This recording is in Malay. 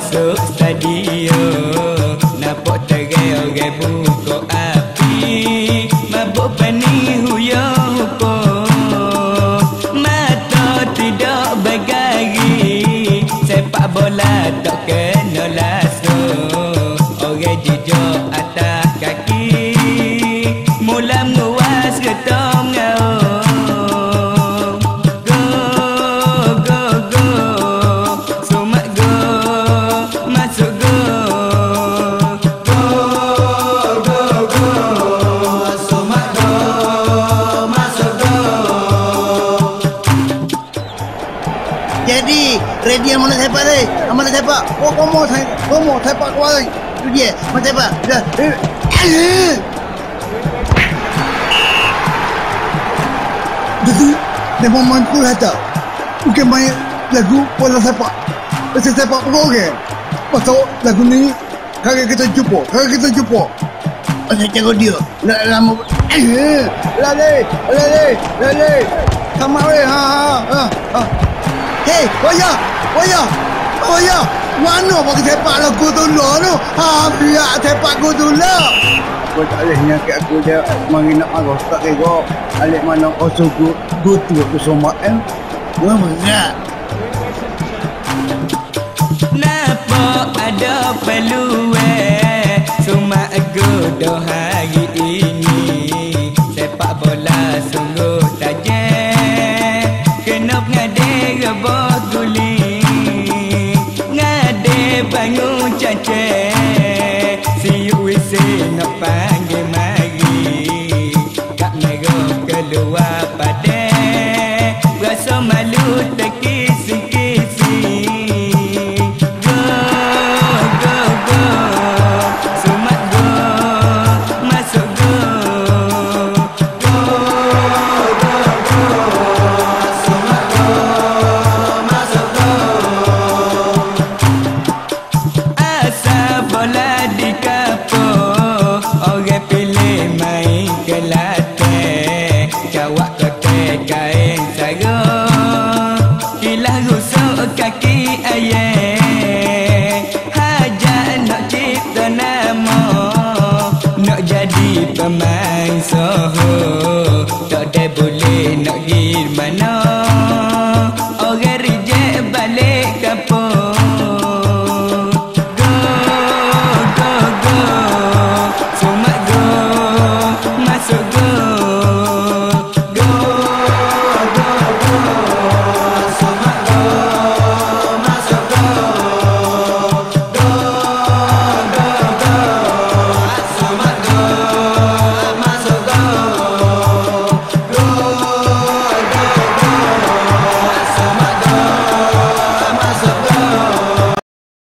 स त Jadi, ready yang mana sepak ni? Yang mana sepak? Oh, kamu saya, kamu sepak kau ni. Itu dia, mana sepak? Dah. Eh, eh. Jadi, dia mau main pula tak? Bukan main lagu bola sepak. Pasal sepak pun okey. Pasal lagu ni, kakak kita jumpa, kakak kita jumpa. Pasal cakap dia, nak lama. Eh, lari, lari, lari. Sama weh, ha, ha, ha, ha. Hei, Waya! Waya! Waya! Mana bagi sepak tu lah tu? Ha, biar sepak aku tu lah. Kau tak boleh nyakit aku dia. Mari nak marah. Tak kira. Alik mana kau suku. Gutu aku somak eh. Wah, berat. Napa ada peluang Cuma aku dah hari ini ದುಲಿ Oh.